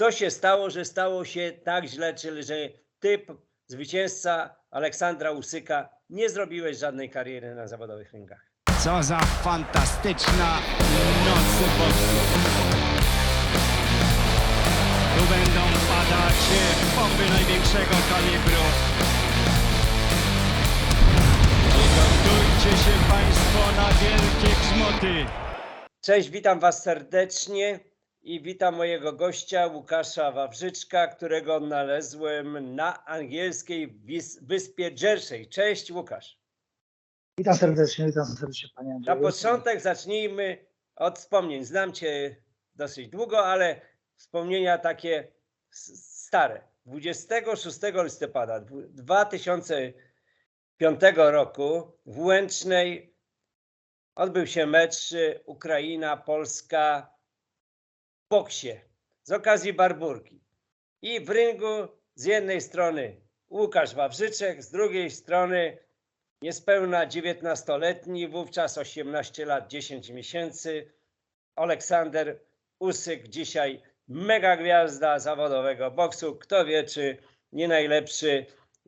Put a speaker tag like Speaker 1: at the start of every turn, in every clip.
Speaker 1: Co się stało, że stało się tak źle, czyli że ty, zwycięzca Aleksandra Usyka, nie zrobiłeś żadnej kariery na zawodowych ringach?
Speaker 2: Co za fantastyczna noc. Tu będą padać bomby największego kalibru. Przygotujcie się Państwo na wielkie grzmoty.
Speaker 1: Cześć, witam Was serdecznie i witam mojego gościa Łukasza Wawrzyczka, którego odnalazłem na angielskiej wyspie Jersey. Cześć Łukasz.
Speaker 3: Witam serdecznie, witam serdecznie Panie
Speaker 1: Na
Speaker 3: Andrzeju.
Speaker 1: początek zacznijmy od wspomnień. Znam Cię dosyć długo, ale wspomnienia takie stare. 26 listopada dwu- 2005 roku w Łęcznej odbył się mecz y, Ukraina-Polska boksie z okazji Barburki. I w ringu z jednej strony Łukasz Wawrzyczek, z drugiej strony niespełna 19-letni, wówczas 18 lat 10 miesięcy, Aleksander Usyk, dzisiaj mega gwiazda zawodowego boksu. Kto wie, czy nie najlepszy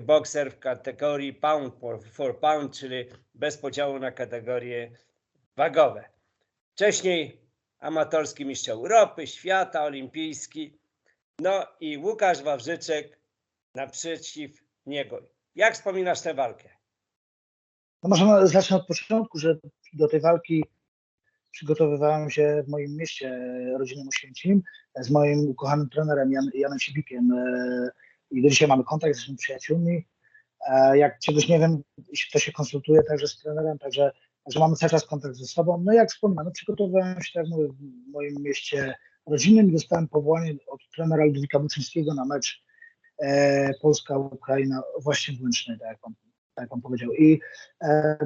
Speaker 1: bokser w kategorii pound for, pound, czyli bez podziału na kategorie wagowe. Wcześniej amatorski mistrz Europy, świata, olimpijski. No i Łukasz Wawrzyczek naprzeciw niego. Jak wspominasz tę walkę?
Speaker 3: No może zacznę od początku, że do tej walki przygotowywałem się w moim mieście e, rodzinnym Oświęcim z moim ukochanym trenerem Jan, Janem Sibikiem e, i do dzisiaj mamy kontakt z naszymi przyjaciółmi. E, Jak czegoś nie wiem, to się konsultuję także z trenerem, także, także mamy cały czas kontakt ze sobą. No jak wspominam, no przygotowywałem się tak mówię, w moim mieście rodzinnym i dostałem powołanie od trenera Ludwika Buczyńskiego na mecz e, Polska-Ukraina właśnie w Łęcznej, tak jak on, tak jak powiedział. I e,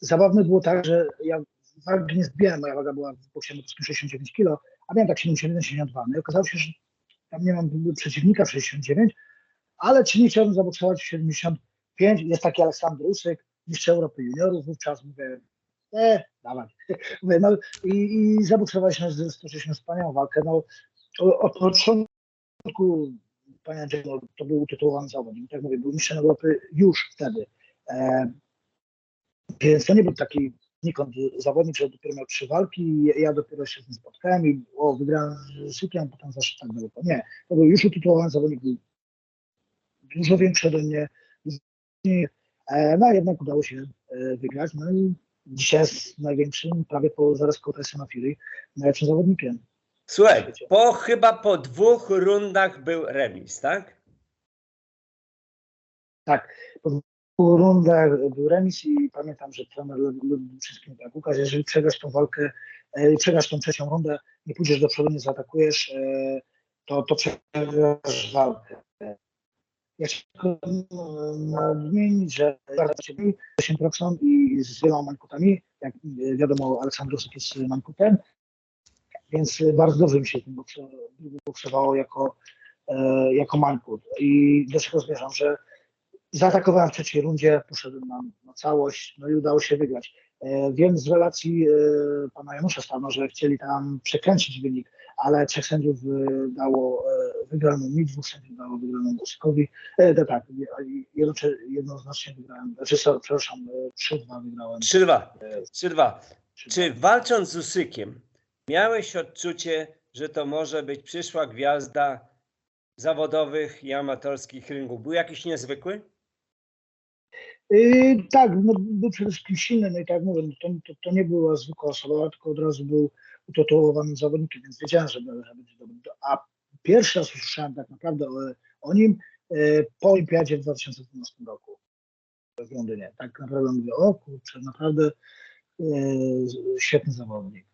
Speaker 3: zabawne było tak, że ja wagi nie zbijałem, moja waga była w boksie motorskim 69 kg, a miałem tak 71-72. No i okazało się, że tam nie mam przeciwnika w 69, ale czy nie chciałbym zaboksować w 75? Jest taki Aleksander Usyk, mistrz Europy juniorów, wówczas mówię, e, dawaj. Mówię, no i, i zaboksowaliśmy, z- stoczyliśmy wspaniałą walkę. No, od początku, panie Andrzeju, no, to był utytułowany zawodnik, tak mówię, był mistrzem Europy już wtedy. E, więc to nie był taki znikąd zawodnik, że dopiero miał trzy walki i ja dopiero się z nim spotkałem i o, wygrałem z Sykiem, potem zaszedł tak daleko. Nie, to był już utytułowany zawodnik, był dużo większy ode mnie. E, No a jednak udało się e, wygrać. No i dzisiaj jest największym, prawie po zaraz koło Tyson Fury, najlepszym zawodnikiem.
Speaker 1: Słuchaj, po chyba po dwóch rundach był remis, tak?
Speaker 3: Tak, po dwóch rundach był remis i pamiętam, że trener Ludwiczewski tak, Łukasz, jeżeli przegrasz tą walkę, e, przegrasz tą trzecią rundę, nie pójdziesz do przodu, nie zaatakujesz, e, to, to przegrasz walkę. Ja chciałem nadmienić, że bardzo się boi, 8% i z wieloma mankutami, jak e, wiadomo Aleksandrusek jest mankutem, więc bardzo dobrze mi się tym bokso- boksowało jako, e, jako mankut. I do czego zmierzam, że zaatakowałem w trzeciej rundzie, poszedłem na, na całość, no i udało się wygrać. E, wiem z relacji pana Janusza Stano, że chcieli tam przekręcić wynik, ale trzech sędziów e, dało e, wygraną mi, dwóch sędziów dało wygraną Usykowi. E, tak, jednoznacznie wygrałem, znaczy, przepraszam, e, 3-2 wygrałem.
Speaker 1: 3-2.
Speaker 3: E,
Speaker 1: 3-2.
Speaker 3: 3-2.
Speaker 1: Czy walcząc z Usykiem, miałeś odczucie, że to może być przyszła gwiazda zawodowych i amatorskich ringów? Był jakiś niezwykły?
Speaker 3: Yy, tak, no, był przede wszystkim silny, no i tak mówię, no, to, to, to nie była zwykła osoba, tylko od razu był utytułowanym zawodnikiem, więc wiedziałem, że, będzie dobry. A pierwszy raz usłyszałem tak naprawdę o, o nim e, po olimpiadzie w 2012 roku w Londynie. Tak naprawdę mówię, o kurczę, naprawdę e, świetny zawodnik.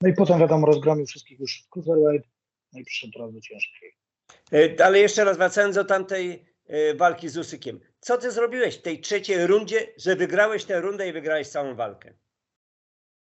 Speaker 3: No i potem wiadomo, rozgromił wszystkich już w cruiserweight, no i przyszedł do ciężkiej.
Speaker 1: Ale jeszcze raz wracając do tamtej walki z Usykiem. Co ty zrobiłeś w tej trzeciej rundzie, że wygrałeś tę rundę i wygrałeś całą walkę?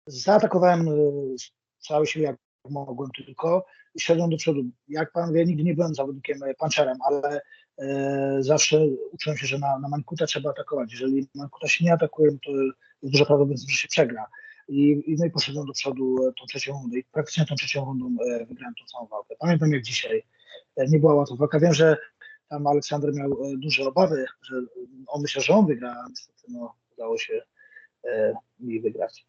Speaker 3: Zaatakowałem e, z całej siły, jak mogłem tylko i szedłem do przodu. Jak pan wie, nigdy nie byłem zawodnikiem e, puncherem, ale e, zawsze uczyłem się, że na, na Mankuta trzeba atakować. Jeżeli Mankuta się nie atakuje, to jest duże prawdopodobieństwo, że się przegra. i, i, no i poszedłem do przodu e, tą trzecią rundę i praktycznie tą trzecią rundą e, wygrałem tą całą walkę. Pamiętam jak dzisiaj, e, nie była łatwa walka, wiem, że tam Aleksander miał e, duże obawy, że on myślał, że on wygra, a niestety no, udało się e, mi wygrać.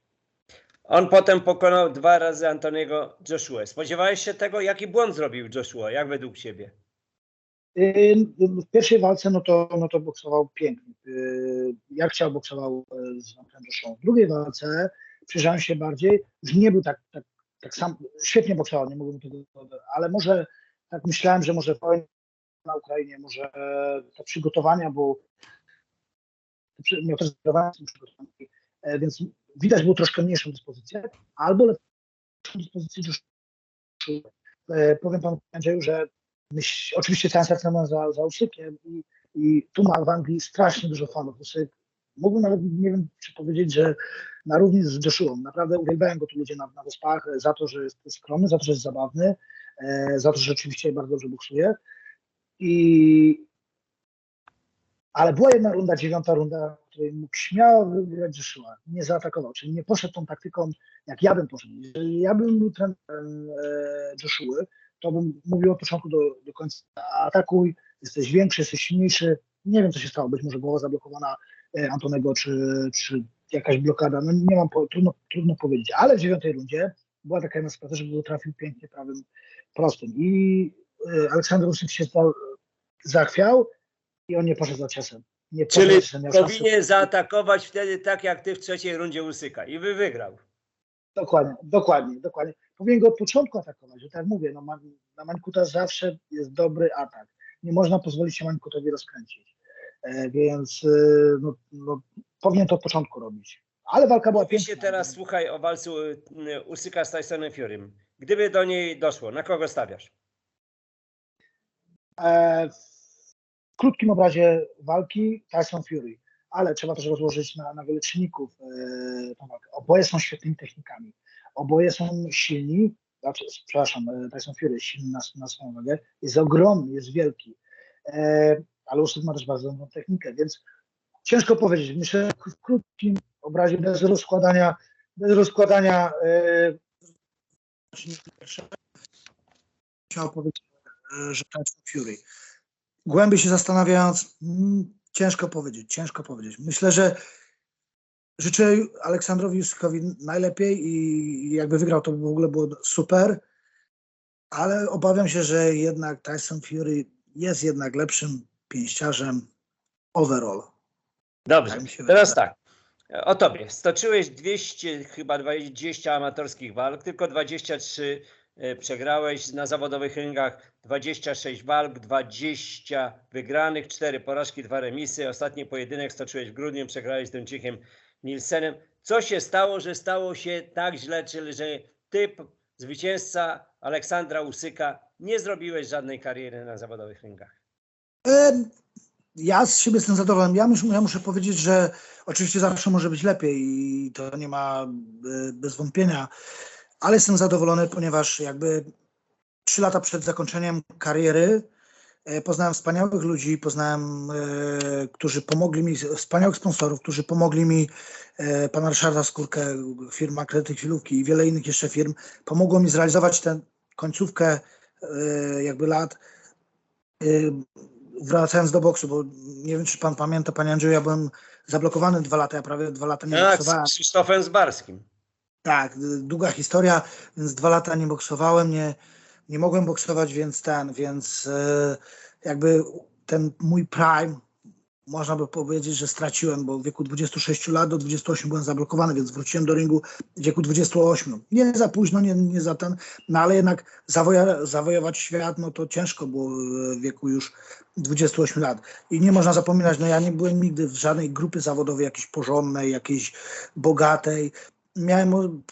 Speaker 1: On potem pokonał dwa razy Antoniego Joshua. Spodziewałeś się tego, jaki błąd zrobił Joshua, jak według ciebie?
Speaker 3: Yy, W pierwszej walce no to, no to boksował pięknie. Jak chciał, boksował z Vantem Joshua. W drugiej walce przyjrzałem się bardziej, już nie był tak, tak, tak sam, świetnie boksował, nie mogłem tego, ale może tak myślałem, że może na Ukrainie, może te przygotowania, bo miał też przygotowania, e, więc widać było troszkę mniejszą dyspozycję, albo lepszą dyspozycję Joshua. E, Powiem panu Andrzeju, że myśl, oczywiście całym sercem mam za, za Usykiem i, i tu ma w Anglii strasznie dużo fanów. Usyk, mógłbym nawet, nie wiem, czy powiedzieć, że na równi z Joshua. Naprawdę uwielbiają go tu ludzie na, na wyspach e, za to, że jest skromny, za to, że jest zabawny, za to, że rzeczywiście bardzo dobrze boksuje. I, ale była jedna runda, dziewiąta runda, której mógł śmiało wygrać Joshua. Nie zaatakował, czyli nie poszedł tą taktyką, jak ja bym poszedł. Jeżeli ja bym był trenerem e, Joshua, to bym mówił od początku do, do końca atakuj, jesteś większy, jesteś silniejszy. Nie wiem, co się stało, być może głowa zablokowana e, Antonego, czy, czy jakaś blokada, no nie mam, po, trudno, trudno powiedzieć, ale w dziewiątej rundzie była taka jedna sytuacja, że trafił pięknie prawym prostym i e, Aleksander Usyk się za, zachwiał i on nie poszedł za ciosem. Nie
Speaker 1: Czyli powinien zaatakować wtedy tak, jak ty w trzeciej rundzie Usyka i by wygrał.
Speaker 3: Dokładnie, dokładnie, dokładnie. Powinien go od początku atakować, że tak mówię, no, na Mańkuta zawsze jest dobry atak. Nie można pozwolić się Mańkutowi rozkręcić. E, więc e, no, no, powinien to od początku robić. Ale walka była
Speaker 1: Mówi
Speaker 3: piękna.
Speaker 1: teraz, słuchaj, o walce Usyka z Tysonem Furym. Gdyby do niej doszło, na kogo stawiasz?
Speaker 3: E, w krótkim obrazie walki Tyson Fury, ale trzeba też rozłożyć na, na wiele czynników e, tą walkę. Oboje są świetnymi technikami. Oboje są silni. Znaczy, przepraszam, e, Tyson Fury jest silny na, na swoją wagę. Jest ogromny, jest wielki. Ale Usyk ma też bardzo dobrą technikę, więc ciężko powiedzieć. Myślę, że w krótkim obrazie, bez rozkładania, bez rozkładania e, chciał powiedzieć, że Tyson Fury. Głębiej się zastanawiając, mm, ciężko powiedzieć, ciężko powiedzieć. Myślę, że życzę Aleksandrowi Usykowi najlepiej i jakby wygrał, to by w ogóle było super, ale obawiam się, że jednak Tyson Fury jest jednak lepszym pięściarzem overall.
Speaker 1: Dobrze,
Speaker 3: Tak
Speaker 1: teraz tak. O tobie. Stoczyłeś 200, chyba 20 amatorskich walk, tylko 23 e, przegrałeś na zawodowych ringach, 26 walk, 20 wygranych, 4 porażki, 2 remisy. Ostatni pojedynek stoczyłeś w grudniu, przegrałeś z Duńczykiem Nielsenem. Co się stało, że stało się tak źle, czyli że ty, p- zwycięzca Aleksandra Usyka, nie zrobiłeś żadnej kariery na zawodowych ringach?
Speaker 3: Ja z siebie jestem zadowolony. Ja muszę, ja muszę powiedzieć, że oczywiście zawsze może być lepiej i to nie ma e, bez wątpienia, ale jestem zadowolony, ponieważ jakby trzy lata przed zakończeniem kariery e, poznałem wspaniałych ludzi, poznałem, e, którzy pomogli mi, wspaniałych sponsorów, którzy pomogli mi, e, pana Ryszarda Skórkę, firma Kredyty Chwilówki i wiele innych jeszcze firm, pomogło mi zrealizować tę końcówkę jakby lat wracając do boksu, bo nie wiem, czy pan pamięta, panie Andrzeju, ja byłem zablokowany dwa lata, ja prawie dwa lata nie
Speaker 1: Tak,
Speaker 3: boksowałem.
Speaker 1: z Krzysztofem Zbarskim.
Speaker 3: Tak, długa historia, więc dwa lata nie boksowałem, nie, nie mogłem boksować, więc ten, więc e, jakby ten mój prime, można by powiedzieć, że straciłem, bo w wieku 26 lat do 28 byłem zablokowany, więc wróciłem do ringu w wieku 28. Nie za późno, nie, nie za ten, no ale jednak zawoja, zawojować świat, no to ciężko było w wieku już 28 lat. I nie można zapominać, no ja nie byłem nigdy w żadnej grupy zawodowej jakiejś porządnej, jakiejś bogatej. Miałem,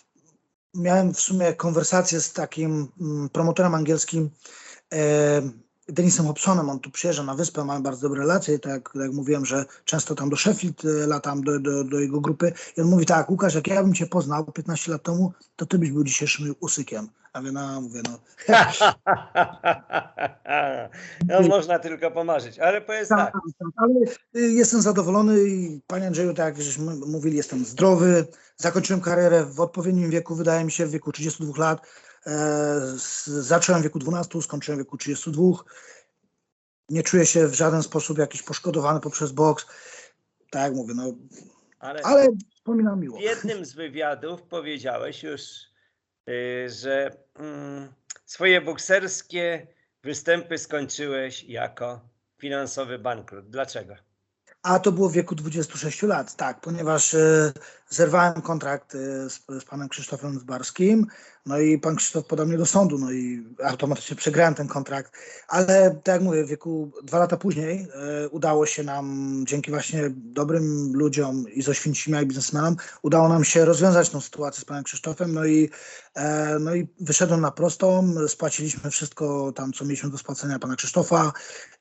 Speaker 3: miałem w sumie konwersację z takim mm, promotorem angielskim, Denisem Hobsonem, on tu przyjeżdża na wyspę, mamy bardzo dobre relacje, tak jak, tak jak mówiłem, że często tam do Sheffield latam, do, do, do jego grupy i on mówi tak, Łukasz, jak ja bym cię poznał 15 lat temu, to ty byś był dzisiejszym usykiem. A ja no, mówię, no,
Speaker 1: no można tylko pomarzyć, ale powiedz
Speaker 3: tak,
Speaker 1: tak.
Speaker 3: tak, ale y, jestem zadowolony i panie Andrzeju, tak jak żeśmy mówili, jestem zdrowy, zakończyłem karierę w odpowiednim wieku, wydaje mi się, w wieku 32 lat, zacząłem w wieku 12, skończyłem w wieku 32, nie czuję się w żaden sposób jakiś poszkodowany poprzez boks, tak jak mówię, no,
Speaker 1: Ale,
Speaker 3: ale wspominam miło.
Speaker 1: w jednym z wywiadów powiedziałeś już, y, że mm, swoje bokserskie występy skończyłeś jako finansowy bankrut. Dlaczego?
Speaker 3: A to było w wieku 26 lat, tak, ponieważ e, zerwałem kontrakt e, z, z panem Krzysztofem Zbarskim, no i pan Krzysztof podał mnie do sądu, no i automatycznie przegrałem ten kontrakt, ale tak jak mówię, w wieku dwa lata później e, udało się nam, dzięki właśnie dobrym ludziom i z Oświęcimia i biznesmenom, udało nam się rozwiązać tą sytuację z panem Krzysztofem, no i, no i wyszedłem na prostą, spłaciliśmy wszystko tam, co mieliśmy do spłacenia pana Krzysztofa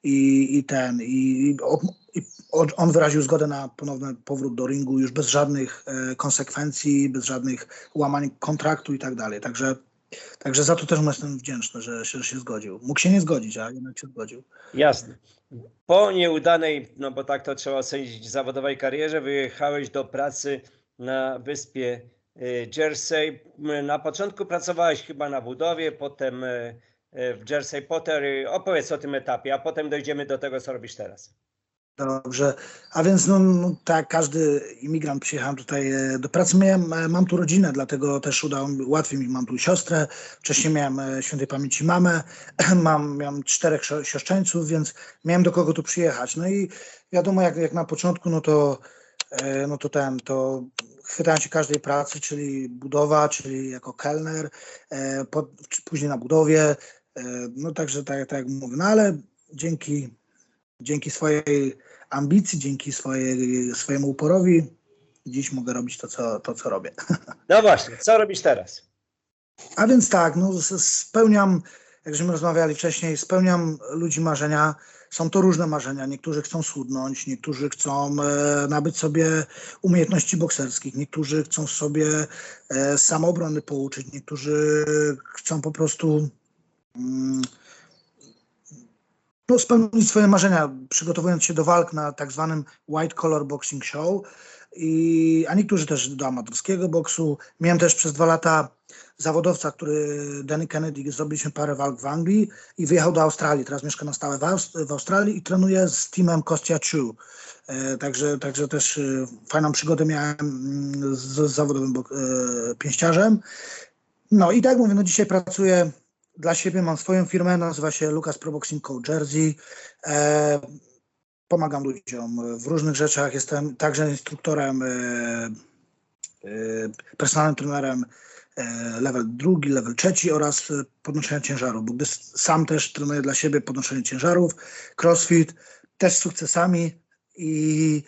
Speaker 3: i, i ten, i, i, on- wyraził zgodę na ponowny powrót do ringu już bez żadnych e, konsekwencji, bez żadnych łamań kontraktu i tak dalej. Także, także za to też jestem wdzięczny, że, się- że się zgodził. Mógł się nie zgodzić, a jednak się zgodził.
Speaker 1: Jasne. Po nieudanej, no bo tak to trzeba ocenić, zawodowej karierze, wyjechałeś do pracy na wyspie Jersey. M, Na początku pracowałeś chyba na budowie, potem y, y, w Jersey Pottery. Opowiedz o tym etapie, a potem dojdziemy do tego, co robisz teraz.
Speaker 3: Dobrze, a więc no, tak, każdy imigrant przyjechałem tutaj e, do pracy. Miałem, e, mam tu rodzinę, dlatego też udało mi, łatwiej mi, mam tu siostrę. Wcześniej miałem e, świętej pamięci mamę, mam, miałem czterech sio- siostrzeńców, więc miałem do kogo tu przyjechać. No i wiadomo, jak, jak na początku, no to, no to ten, to chwytałem się każdej pracy, czyli budowa, czyli jako kelner, e, po, później na budowie. E, no także tak, tak jak mówię, no ale dzięki dzięki swojej ambicji, dzięki swojej, swojemu uporowi dziś mogę robić to, co, to, co robię.
Speaker 1: No właśnie, co robisz teraz?
Speaker 3: A więc tak, no, spełniam, jak żeśmy rozmawiali wcześniej, spełniam ludzi marzenia. Są to różne marzenia. Niektórzy chcą schudnąć, niektórzy chcą e, nabyć sobie umiejętności bokserskich, niektórzy chcą sobie e, samoobrony pouczyć, niektórzy chcą po prostu mm, no, spełnić swoje marzenia, przygotowując się do walk na tak zwanym White Collar Boxing Show. I, a niektórzy też do amatorskiego boksu. Miałem też przez dwa lata zawodowca, który Danny Kennedy, zrobiliśmy parę walk w Anglii i wyjechał do Australii. Teraz mieszka na stałe w, Aust- w Australii i trenuje z teamem Kostia Chu. E, także, także też e, fajną przygodę miałem mm, z, zawodowym bok- e, pięściarzem. No i tak mówię, no dzisiaj pracuję dla siebie, mam swoją firmę, nazywa się Lucas Pro Boxing Coach Jersey. Pomagam ludziom w różnych rzeczach. Jestem także instruktorem, e, e, personalnym trenerem e, level drugi, level trzeci oraz podnoszenia ciężarów, bo sam też trenuję dla siebie podnoszenie ciężarów, crossfit, też z sukcesami i,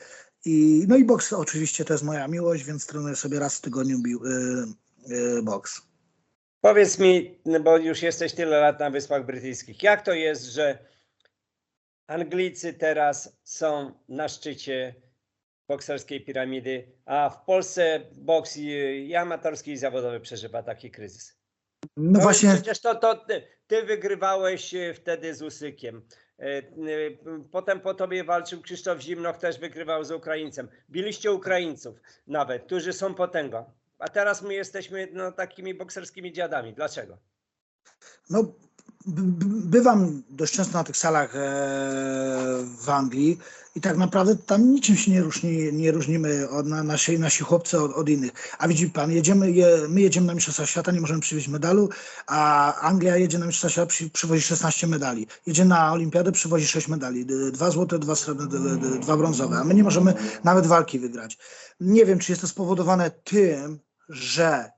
Speaker 3: i no i boks oczywiście to jest moja miłość, więc trenuję sobie raz w tygodniu e, boks.
Speaker 1: Powiedz mi, no bo już jesteś tyle lat na Wyspach Brytyjskich, jak to jest, że Anglicy teraz są na szczycie bokserskiej piramidy, a w Polsce boks i, i amatorski i zawodowy przeżywa taki kryzys?
Speaker 3: No
Speaker 1: No
Speaker 3: właśnie,
Speaker 1: Przecież to, to ty, ty wygrywałeś e, wtedy z Usykiem. E, e, Potem po tobie walczył Krzysztof Zimnoch, też wygrywał z Ukraińcem. Biliście Ukraińców nawet, którzy są potęgą. A teraz my jesteśmy no, takimi bokserskimi dziadami. Dlaczego?
Speaker 3: No, bywam dość często na tych salach e, w Anglii i tak naprawdę tam niczym się nie, różni, nie różnimy od na, nasi, nasi chłopcy od, od innych. A widzi pan, jedziemy, je, my jedziemy na Mistrzostwa Świata, nie możemy przywieźć medalu, a Anglia jedzie na Mistrzostwa Świata, przy, przywozi 16 medali. Jedzie na Olimpiadę, przywozi 6 medali. Dwa złote, dwa srebrne, dwa brązowe, a my nie możemy nawet walki wygrać. Nie wiem, czy jest to spowodowane tym, że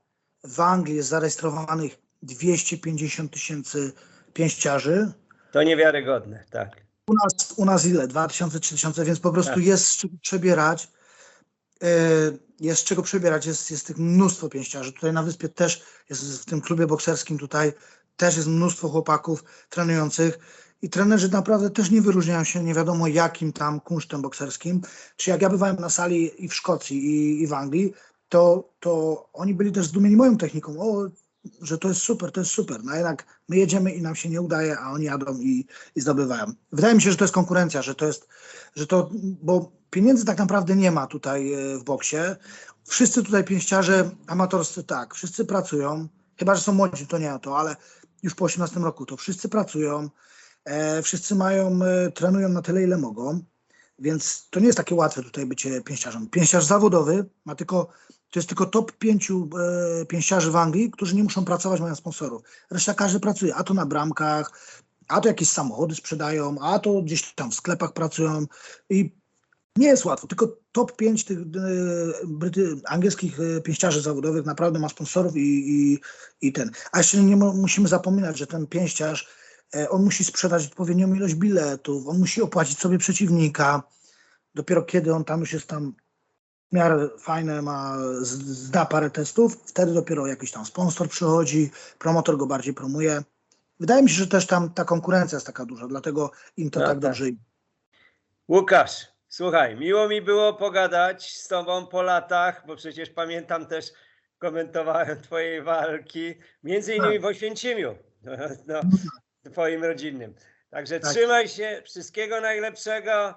Speaker 3: w Anglii jest zarejestrowanych 250 tysięcy pięściarzy.
Speaker 1: To niewiarygodne, tak.
Speaker 3: U nas, u nas ile? 2000, 3000, więc po prostu
Speaker 1: Tak.
Speaker 3: jest z czego przebierać. E, Jest z czego przebierać, jest, jest tych mnóstwo pięściarzy. Tutaj na wyspie też jest w tym klubie bokserskim tutaj też jest mnóstwo chłopaków trenujących i trenerzy naprawdę też nie wyróżniają się nie wiadomo jakim tam kunsztem bokserskim. Czy jak ja bywałem na sali i w Szkocji, i, i w Anglii, to, to oni byli też zdumieni moją techniką. O, że to jest super, to jest super. No jednak my jedziemy i nam się nie udaje, a oni jadą i, i zdobywają. Wydaje mi się, że to jest konkurencja, że to jest, że to, bo pieniędzy tak naprawdę nie ma tutaj e, w boksie. Wszyscy tutaj pięściarze amatorscy tak, wszyscy pracują, chyba że są młodzi, to nie o to, ale już po 18 roku to wszyscy pracują, e, wszyscy mają, e, trenują na tyle, ile mogą, więc to nie jest takie łatwe tutaj bycie pięściarzem. Pięściarz zawodowy ma tylko, to jest tylko top pięciu e, pięściarzy w Anglii, którzy nie muszą pracować, mają sponsorów. Reszta każdy pracuje, a to na bramkach, a to jakieś samochody sprzedają, a to gdzieś tam w sklepach pracują i nie jest łatwo, tylko top 5 tych e, Bryty, angielskich e, pięściarzy zawodowych naprawdę ma sponsorów i, i, i ten. A jeszcze nie musimy zapominać, że ten pięściarz, e, on musi sprzedać odpowiednią ilość biletów, on musi opłacić sobie przeciwnika. Dopiero kiedy on tam już jest tam w miarę fajne, ma, zda parę testów, wtedy dopiero jakiś tam sponsor przychodzi, promotor go bardziej promuje. Wydaje mi się, że też tam ta konkurencja jest taka duża, dlatego im to
Speaker 1: No
Speaker 3: tak
Speaker 1: tak.
Speaker 3: dobrze idzie.
Speaker 1: Łukasz, słuchaj, miło mi było pogadać z tobą po latach, bo przecież pamiętam też, komentowałem twoje walki, między innymi
Speaker 3: Tak.
Speaker 1: w Oświęcimiu, no, twoim rodzinnym. Także
Speaker 3: Tak.
Speaker 1: trzymaj się, wszystkiego najlepszego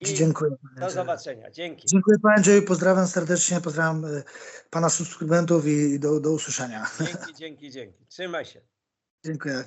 Speaker 1: i
Speaker 3: Dziękuję.
Speaker 1: do zobaczenia. Dzięki.
Speaker 3: Dziękuję panie Andrzeju, pozdrawiam serdecznie, pozdrawiam e, pana subskrybentów i do, do usłyszenia.
Speaker 1: Dzięki, dzięki, dzięki. Trzymaj się.
Speaker 3: Dziękuję.